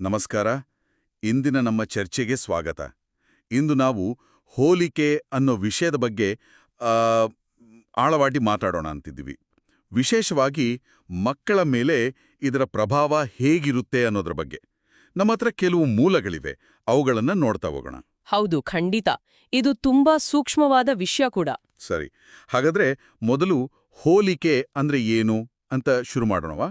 ನಮಸ್ಕಾರ. ಇಂದಿನ ನಮ್ಮ ಚರ್ಚೆಗೆ ಸ್ವಾಗತ. ಇಂದು ನಾವು ಹೋಲಿಕೆ ಅನ್ನೋ ವಿಷಯದ ಬಗ್ಗೆ ಆ, ಆಳವಾಟಿ ಮಾತಾಡೋಣ ಅಂತಿದ್ದೀವಿ. ವಿಶೇಷವಾಗಿ ಮಕ್ಕಳ ಮೇಲೆ ಇದರ ಪ್ರಭಾವ ಹೇಗಿರುತ್ತೆ ಅನ್ನೋದ್ರ ಬಗ್ಗೆ. ನಮ್ಮ ಹತ್ರ ಕೆಲವು ಮೂಲಗಳಿವೆ ಅವುಗಳನ್ನು ನೋಡ್ತಾ ಹೋಗೋಣ. ಹೌದು ಖಂಡಿತ. ಇದು ತುಂಬಾ ಸೂಕ್ಷ್ಮವಾದ ವಿಷಯ ಕೂಡ. ಸರಿ. ಹಾಗಾದ್ರೆ ಮೊದಲು ಹೋಲಿಕೆ ಅಂದ್ರೆ ಏನು ಅಂತ ಶುರು ಮಾಡೋಣವಾ?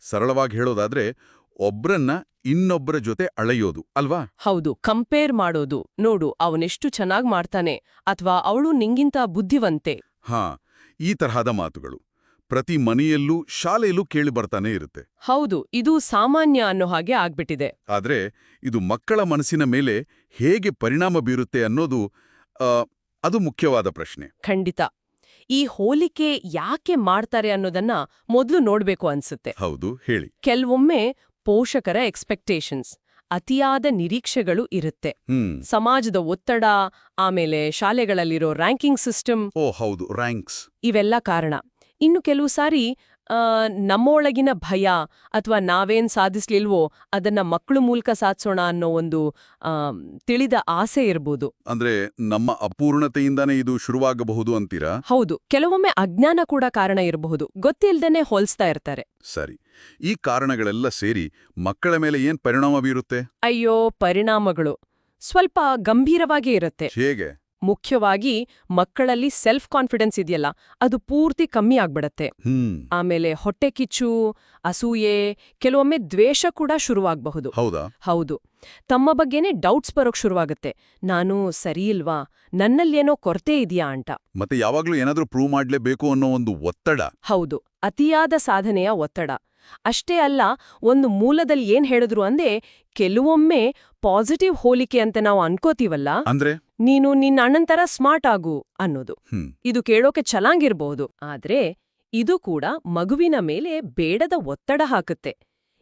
ಸರಳವಾಗಿ ಹೇಳೋದಾದ್ರೆ ಒಬ್ರನ್ನ ಇನ್ನೊಬ್ಬರ ಜೊತೆ ಅಳೆಯೋದು ಅಲ್ವಾ? ಹೌದು ಕಂಪೇರ್ ಮಾಡೋದು. ನೋಡು ಅವನೆಷ್ಟು ಚೆನ್ನಾಗ್ ಮಾಡ್ತಾನೆ ಅಥವಾ ಅವಳು ನಿಂಗಿಂತ ಬುದ್ಧಿವಂತೆ. ಹಾ ಈ ತರಹದ ಮಾತುಗಳು. ಪ್ರತಿ ಮನೆಯಲ್ಲೂ ಶಾಲೆಯಲ್ಲೂ ಕೇಳಿ ಬರ್ತಾನೆ ಇರುತ್ತೆ. ಹೌದು ಇದು ಸಾಮಾನ್ಯ ಅನ್ನೋ ಹಾಗೆ ಆಗ್ಬಿಟ್ಟಿದೆ. ಆದ್ರೆ ಇದು ಮಕ್ಕಳ ಮನಸ್ಸಿನ ಮೇಲೆ ಹೇಗೆ ಪರಿಣಾಮ ಬೀರುತ್ತೆ ಅನ್ನೋದು ಅದು ಮುಖ್ಯವಾದ ಪ್ರಶ್ನೆ. ಖಂಡಿತ. ಈ ಹೋಲಿಕೆ ಯಾಕೆ ಮಾಡ್ತಾರೆ ಅನ್ನೋದನ್ನ ಮೊದಲು ನೋಡ್ಬೇಕು ಅನ್ಸುತ್ತೆ. ಹೌದು ಹೇಳಿ. ಕೆಲವೊಮ್ಮೆ ಪೋಷಕರ ಎಕ್ಸ್ಪೆಕ್ಟೇಷನ್ಸ್ ಅತಿಯಾದ ನಿರೀಕ್ಷೆಗಳು ಇರುತ್ತೆ. ಸಮಾಜದ ಒತ್ತಡ ಆಮೇಲೆ ಶಾಲೆಗಳಲ್ಲಿರೋ ರ್ಯಾಂಕಿಂಗ್ ಸಿಸ್ಟಮ್ ಓ ಹೌದು ರ್ಯಾಂಕ್ಸ್ ಇವೆಲ್ಲ ಕಾರಣ. ಇನ್ನು ಕೆಲವು ಸಾರಿ ನಮ್ಮೊಳಗಿನ ಭಯ ಅಥವಾ ನಾವೇನ್ ಸಾಧಿಸ್ಲಿಲ್ವೋ ಅದನ್ನ ಮಕ್ಕಳು ಮೂಲಕ ಸಾಧಿಸೋಣ ಅನ್ನೋ ಒಂದು ತಿಳಿದ ಆಸೆ ಇರ್ಬೋದು. ಅಂದ್ರೆ ನಮ್ಮ ಅಪೂರ್ಣತೆಯಿಂದಾನೇ ಇದು ಶುರುವಾಗಬಹುದು ಅಂತೀರಾ? ಹೌದು. ಕೆಲವೊಮ್ಮೆ ಅಜ್ಞಾನ ಕೂಡ ಕಾರಣ ಇರಬಹುದು. ಗೊತ್ತಿಲ್ದೇನೆ ಹೋಲಿಸ್ತಾ ಇರ್ತಾರೆ. ಸರಿ. ಈ ಕಾರಣಗಳೆಲ್ಲ ಸೇರಿ ಮಕ್ಕಳ ಮೇಲೆ ಏನ್ ಪರಿಣಾಮ ಬೀರುತ್ತೆ? ಅಯ್ಯೋ ಪರಿಣಾಮಗಳು. ಸ್ವಲ್ಪ ಗಂಭೀರವಾಗೇ ಇರುತ್ತೆ. ಹೇಗೆ? ಮುಖ್ಯವಾಗಿ ಮಕ್ಕಳಲ್ಲಿ ಸೆಲ್ಫ್ ಕಾನ್ಫಿಡೆನ್ಸ್ ಇದೆಯಲ್ಲ ಅದು ಪೂರ್ತಿ ಕಮ್ಮಿ ಆಗ್ಬಿಡತ್ತೆ. ಆಮೇಲೆ ಹೊಟ್ಟೆ ಕಿಚ್ಚು ಅಸೂಯೆ ಕೆಲವೊಮ್ಮೆ ದ್ವೇಷ ಕೂಡ ಶುರುವಾಗಬಹುದು. ಹೌದಾ? ಹೌದು. ತಮ್ಮ ಬಗ್ಗೆನೇ ಡೌಟ್ಸ್ ಬರೋಕ್ ಶುರುವಾಗುತ್ತೆ. ನಾನು ಸರಿ ಸರಿಯಿಲ್ವಾ ನನ್ನಲ್ಲೇನೋ ಕೊರತೆ ಇದೆಯಾ ಅಂತ. ಮತ್ತೆ ಯಾವಾಗ್ಲೂ ಏನಾದ್ರೂ ಪ್ರೂವ್ ಮಾಡ್ಲೇಬೇಕು ಅನ್ನೋ ಒಂದು ಒತ್ತಡ. ಹೌದು. ಅತಿಯಾದ ಸಾಧನೆಯ ಒತ್ತಡ. ಅಷ್ಟೇ ಅಲ್ಲ ಒಂದು ಮೂಲದಲ್ಲಿ ಏನ್ ಹೇಳಿದ್ರು ಅಂದೆ ಕೆಲವೊಮ್ಮೆ ಪಾಸಿಟಿವ್ ಹೋಲಿಕೆ ಅಂತ ನಾವು ಅನ್ಕೋತೀವಲ್ಲ? ಅಂದ್ರೆ? ನೀನು ನಿನ್ನ ಅಣ್ಣಂತರ ಸ್ಮಾರ್ಟ್ ಆಗು ಅನ್ನೋದು. ಇದು ಕೇಳೋಕೆ ಚಲಾಂಗಿರ್ಬಹುದು ಆದ್ರೆ ಇದು ಕೂಡ ಮಗುವಿನ ಮೇಲೆ ಬೇಡದ ಒತ್ತಡ ಹಾಕುತ್ತೆ.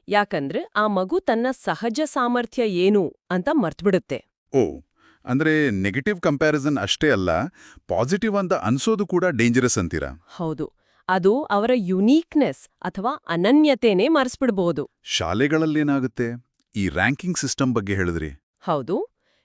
ಯಾಕಂದ್ರೆ ಆ ಮಗು ತನ್ನ ಸಹಜ ಸಾಮರ್ಥ್ಯ ಏನು ಅಂತ ಮರ್ತ್ಬಿಡುತ್ತೆ. ಓ ಅಂದ್ರೆ ನೆಗೆಟಿವ್ ಕಂಪ್ಯಾರಿಸನ್ ಅಷ್ಟೇ ಅಲ್ಲ ಪಾಸಿಟಿವ್ ಅಂತ ಅನ್ಸೋದು ಕೂಡ ಡೇಂಜರಸ್ ಅಂತೀರಾ? ಹೌದು. ಅದು ಅವರ ಯುನೀಕ್ನೆಸ್ ಅಥವಾ ಅನನ್ಯತೆನೇ ಮರೆಸ್ಬಿಡ್ಬಹುದು ಶಾಲೆಗಳಲ್ಲೇನಾಗುತ್ತೆ ಈ ರ್ಯಾಂಕಿಂಗ್ ಸಿಸ್ಟಮ್ ಬಗ್ಗೆ ಹೇಳಿದ್ರಿ? ಹೌದು.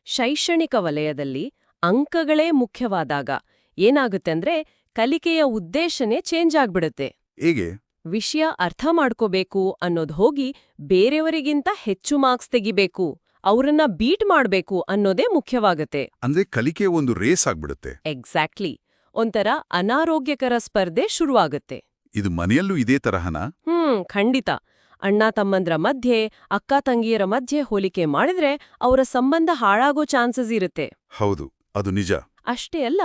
ಶೈಕ್ಷಣಿಕ ವಲಯದಲ್ಲಿ ಅಂಕಗಳೇ ಮುಖ್ಯವಾದಾಗ ಏನಾಗುತ್ತೆ ಅಂದ್ರೆ ಕಲಿಕೆಯ ಉದ್ದೇಶನೇ ಚೇಂಜ್ ಆಗ್ಬಿಡುತ್ತೆ. ಹೇಗೆ? ವಿಷಯ ಅರ್ಥ ಮಾಡ್ಕೋಬೇಕು ಅನ್ನೋದು ಹೋಗಿ ಬೇರೆಯವರಿಗಿಂತ ಹೆಚ್ಚು ಮಾರ್ಕ್ಸ್ ತೆಗಿಬೇಕು ಅವರನ್ನ ಬೀಟ್ ಮಾಡ್ಬೇಕು ಅನ್ನೋದೇ ಮುಖ್ಯವಾಗುತ್ತೆ. ಅಂದ್ರೆ ಕಲಿಕೆ ಒಂದು ರೇಸ್ ಆಗ್ಬಿಡುತ್ತೆ. ಎಕ್ಸಾಕ್ಟ್ಲಿ ಒಂಥರ ಅನಾರೋಗ್ಯಕರ ಸ್ಪರ್ಧೆ ಶುರುವಾಗುತ್ತೆ. ಇದು ಮನೆಯಲ್ಲೂ ಇದೇ ತರಹನ? ಹ್ಮ್ ಖಂಡಿತ. ಅಣ್ಣ ತಮ್ಮಂದ್ರ ಮಧ್ಯೆ ಅಕ್ಕ ತಂಗಿಯರ ಮಧ್ಯೆ ಹೋಲಿಕೆ ಮಾಡಿದ್ರೆ ಅವರ ಸಂಬಂಧ ಹಾಳಾಗೋ ಚಾನ್ಸಸ್ ಇರುತ್ತೆ. ಹೌದು ಅದು ನಿಜ. ಅಷ್ಟೇ ಅಲ್ಲ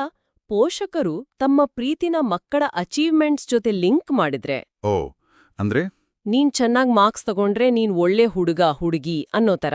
ಪೋಷಕರು ತಮ್ಮ ಪ್ರೀತಿನ ಮಕ್ಕಳ ಅಚೀವ್ಮೆಂಟ್ಸ್ ಜೊತೆ ಲಿಂಕ್ ಮಾಡಿದ್ರೆ. ಓ ಅಂದ್ರೆ? ನೀನ್ ಚೆನ್ನಾಗ್ ಮಾರ್ಕ್ಸ್ ತಗೊಂಡ್ರೆ ನೀನ್ ಒಳ್ಳೆ ಹುಡುಗ ಹುಡುಗಿ ಅನ್ನೋ ತರ.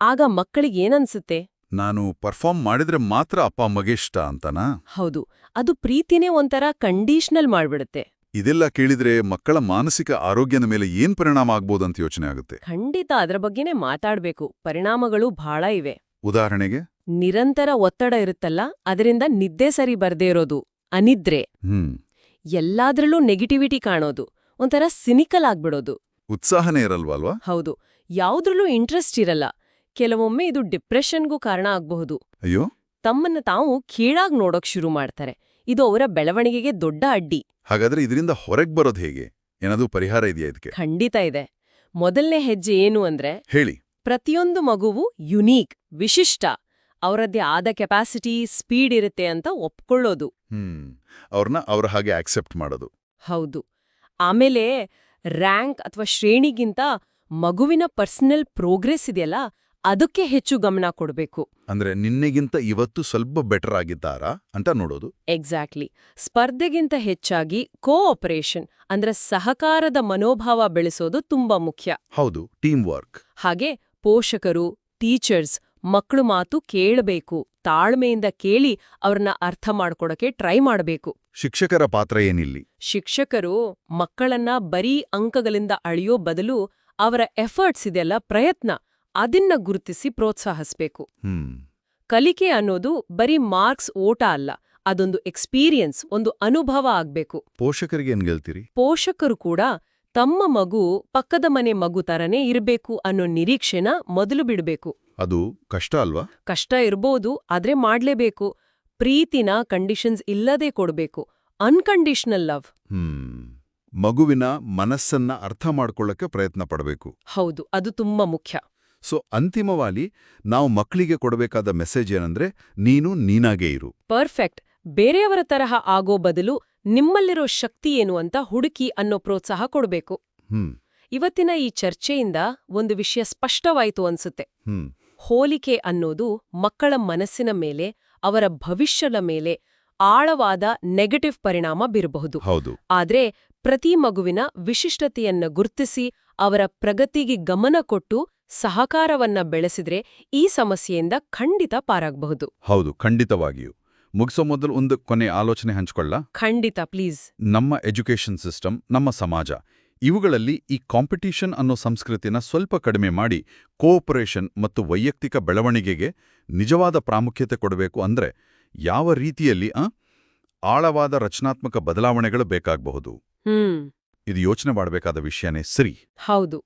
ಆಗ ಮಕ್ಕಳಿಗೇನನ್ಸುತ್ತೆ ನಾನು ಪರ್ಫಾರ್ಮ್ ಮಾಡಿದ್ರೆ ಮಾತ್ರ ಅಪ್ಪ ಅಮ್ಮಗೆ ಇಷ್ಟ ಅಂತನಾ? ಹೌದು ಅದು ಪ್ರೀತಿನೇ ಒಂಥರ ಕಂಡೀಷನಲ್ ಮಾಡ್ಬಿಡುತ್ತೆ. ಇದೆಲ್ಲ ಕೇಳಿದ್ರೆ ಮಕ್ಕಳ ಮಾನಸಿಕ ಆರೋಗ್ಯದ ಮೇಲೆ ಏನ್ ಪರಿಣಾಮ ಆಗ್ಬೋದಂತ ಯೋಚನೆ ಆಗುತ್ತೆ? ಖಂಡಿತ ಅದರ ಬಗ್ಗೆನೇ ಮಾತಾಡ್ಬೇಕು. ಪರಿಣಾಮಗಳು ಬಹಳ ಇವೆ. ಉದಾಹರಣೆಗೆ? ನಿರಂತರ ಒತ್ತಡ ಇರುತ್ತಲ್ಲ ಅದರಿಂದ ನಿದ್ದೆ ಸರಿ ಬರ್ದೇ ಇರೋದು ಅನಿದ್ರೆ. ಹ್ಮ್. ಎಲ್ಲಾದ್ರಲ್ಲೂ ನೆಗೆಟಿವಿಟಿ ಕಾಣೋದು ಒಂಥರ ಸಿನಿಕಲ್ ಆಗ್ಬಿಡೋದು. ಉತ್ಸಾಹನೇ ಇರಲ್ವಲ್ವಾ ಹೌದು. ಯಾವ್ದ್ರಲ್ಲೂ ಇಂಟ್ರೆಸ್ಟ್ ಇರಲ್ಲ. ಕೆಲವೊಮ್ಮೆ ಇದು ಡಿಪ್ರೆಷನ್ಗೂ ಕಾರಣ ಆಗ್ಬಹುದು. ಅಯ್ಯೋ. ತಮ್ಮನ್ನ ತಾವು ಕೀಳಾಗ್ ನೋಡೋಕ್ ಶುರು ಮಾಡ್ತಾರೆ. ಇದು ಅವರ ಬೆಳವಣಿಗೆಗೆ ದೊಡ್ಡ ಅಡ್ಡಿ. ಹಾಗಾದ್ರೆ ಇದರಿಂದ ಹೊರಗೆ ಬರೋದು ಹೇಗೆ? ಏನಾದರೂ ಪರಿಹಾರ ಇದೆಯಾ ಇದಕ್ಕೆ? ಖಂಡಿತ ಇದೆ. ಮೊದಲನೇ ಹೆಜ್ಜೆ ಏನು ಅಂದ್ರೆ ಹೇಳಿ. ಪ್ರತಿಯೊಂದು ಮಗುವು ಯುನೀಕ್ ವಿಶಿಷ್ಟ. ಅವರದ್ದೇ ಆದ ಕೆಪಾಸಿಟಿ ಸ್ಪೀಡ್ ಇರುತ್ತೆ ಅಂತ ಒಪ್ಕೊಳ್ಳೋದು. ಹ್ಮ್. ಅವ್ರನ್ನ ಅವ್ರ ಹಾಗೆ ಆಕ್ಸೆಪ್ಟ್ ಮಾಡೋದು. ಹೌದು. ಆಮೇಲೆ ರ್ಯಾಂಕ್ ಅಥವಾ ಶ್ರೇಣಿಗಿಂತ ಮಗುವಿನ ಪರ್ಸನಲ್ ಪ್ರೋಗ್ರೆಸ್ ಇದೆಯಲ್ಲ ಅದಕ್ಕೆ ಹೆಚ್ಚು ಗಮನ ಕೊಡಬೇಕು. ಅಂದ್ರೆ ನಿನ್ನೆಗಿಂತ ಇವತ್ತು ಸ್ವಲ್ಪ ಬೆಟರ್ ಆಗಿದ್ದಾರಾ ಅಂತ ನೋಡೋದು. ಎಕ್ಸಾಕ್ಟ್ಲಿ ಸ್ಪರ್ಧೆಗಿಂತ ಹೆಚ್ಚಾಗಿ ಕೋಆಪರೇಷನ್ ಅಂದ್ರೆ ಸಹಕಾರದ ಮನೋಭಾವ ಬೆಳೆಸೋದು ತುಂಬಾ ಮುಖ್ಯ. ಹೌದು ಟೀಮ್ ವರ್ಕ್ ಹಾಗೆ ಪೋಷಕರು ಟೀಚರ್ಸ್ ಮಕ್ಕಳು ಮಾತು ಕೇಳಬೇಕು ತಾಳ್ಮೆಯಿಂದ ಕೇಳಿ ಅವ್ರನ್ನ ಅರ್ಥ ಮಾಡ್ಕೊಡಕ್ಕೆ ಟ್ರೈ ಮಾಡಬೇಕು. ಶಿಕ್ಷಕರ ಪಾತ್ರ ಏನಿಲ್ಲಿ? ಶಿಕ್ಷಕರು ಮಕ್ಕಳನ್ನ ಬರೀ ಅಂಕಗಳಿಂದ ಅಳಿಯೋ ಬದಲು ಅವರ ಎಫರ್ಟ್ಸ್ ಇದೆಲ್ಲ ಪ್ರಯತ್ನ. ಅದನ್ನ ಗುರುತಿಸಿ ಪ್ರೋತ್ಸಾಹಿಸ್ಬೇಕು. ಹ್ಮ್. ಕಲಿಕೆ ಅನ್ನೋದು ಬರೀ ಮಾರ್ಕ್ಸ್ ಓಟ ಅಲ್ಲ ಅದೊಂದು ಎಕ್ಸ್ಪೀರಿಯನ್ಸ್ ಒಂದು ಅನುಭವ ಆಗ್ಬೇಕು. ಪೋಷಕರಿಗೆ ಏನ್ ಗೆಲ್ತೀರಿ ಪೋಷಕರು ಕೂಡ ತಮ್ಮ ಮಗು ಪಕ್ಕದ ಮನೆ ಮಗು ತರನೇ ಇರಬೇಕು ಅನ್ನೋ ನಿರೀಕ್ಷೆನ ಮೊದಲು ಬಿಡಬೇಕು. ಅದು ಕಷ್ಟ ಅಲ್ವಾ? ಕಷ್ಟ ಇರ್ಬೋದು ಆದ್ರೆ ಮಾಡ್ಲೇಬೇಕು. ಪ್ರೀತಿನ ಕಂಡೀಷನ್ಸ್ ಇಲ್ಲದೆ ಕೊಡಬೇಕು. Unconditional love hmm. ಮಗುವಿನ ಮನಸ್ಸನ್ನ ಅರ್ಥ ಮಾಡ್ಕೊಳ್ಳಕ್ಕೆ ಪ್ರಯತ್ನ ಪಡಬೇಕು. ಹೌದು ಅದು ತುಂಬಾ ಮುಖ್ಯ. ಸೊ ಅಂತಿಮವಾಗಿ ನಾವು ಮಕ್ಕಳಿಗೆ ಕೊಡಬೇಕಾದ ಮೆಸೇಜ್ ಏನಂದ್ರೆ ನೀನು ನೀನಾಗೇ ಇರು. ಪರ್ಫೆಕ್ಟ್ ಬೇರೆಯವರ ತರಹ ಆಗೋ ಬದಲು ನಿಮ್ಮಲ್ಲಿರೋ ಶಕ್ತಿ ಏನು ಅಂತ ಹುಡುಕಿ ಅನ್ನೋ ಪ್ರೋತ್ಸಾಹ ಕೊಡಬೇಕು. ಇವತ್ತಿನ ಈ ಚರ್ಚೆಯಿಂದ ಒಂದು ವಿಷಯ ಸ್ಪಷ್ಟವಾಯಿತು ಅನ್ಸುತ್ತೆ. ಹೋಲಿಕೆ ಅನ್ನೋದು ಮಕ್ಕಳ ಮನಸ್ಸಿನ ಮೇಲೆ ಅವರ ಭವಿಷ್ಯದ ಮೇಲೆ ಆಳವಾದ ನೆಗೆಟಿವ್ ಪರಿಣಾಮ ಬೀರಬಹುದು. ಹೌದು. ಆದ್ರೆ ಪ್ರತಿ ಮಗುವಿನ ವಿಶಿಷ್ಟತೆಯನ್ನ ಗುರುತಿಸಿ ಅವರ ಪ್ರಗತಿಗೆ ಗಮನ ಕೊಟ್ಟು ಸಹಕಾರವನ್ನ ಬೆಳೆಸಿದ್ರೆ ಈ ಸಮಸ್ಯೆಯಿಂದ ಖಂಡಿತ ಪಾರಾಗಬಹುದು. ಹೌದು ಖಂಡಿತವಾಗಿಯೂ. ಮುಗಿಸೋ ಮೊದಲು ಒಂದು ಕೊನೆ ಆಲೋಚನೆ ಹಂಚ್ಕೊಳ್ಳ? ಖಂಡಿತ ಪ್ಲೀಸ್. ನಮ್ಮ ಎಜುಕೇಷನ್ ಸಿಸ್ಟಮ್ ನಮ್ಮ ಸಮಾಜ ಇವುಗಳಲ್ಲಿ ಈ ಕಾಂಪಿಟೀಷನ್ ಅನ್ನೋ ಸಂಸ್ಕೃತಿನ ಸ್ವಲ್ಪ ಕಡಿಮೆ ಮಾಡಿ ಕೋಆಪರೇಷನ್ ಮತ್ತು ವೈಯಕ್ತಿಕ ಬೆಳವಣಿಗೆಗೆ ನಿಜವಾದ ಪ್ರಾಮುಖ್ಯತೆ ಕೊಡಬೇಕು ಅಂದ್ರೆ ಯಾವ ರೀತಿಯಲ್ಲಿ ಆ ಆಳವಾದ ರಚನಾತ್ಮಕ ಬದಲಾವಣೆಗಳು ಬೇಕಾಗಬಹುದು. ಇದು ಯೋಚನೆ ಮಾಡಬೇಕಾದ ವಿಷಯನೇ ಸರಿ. ಹೌದು.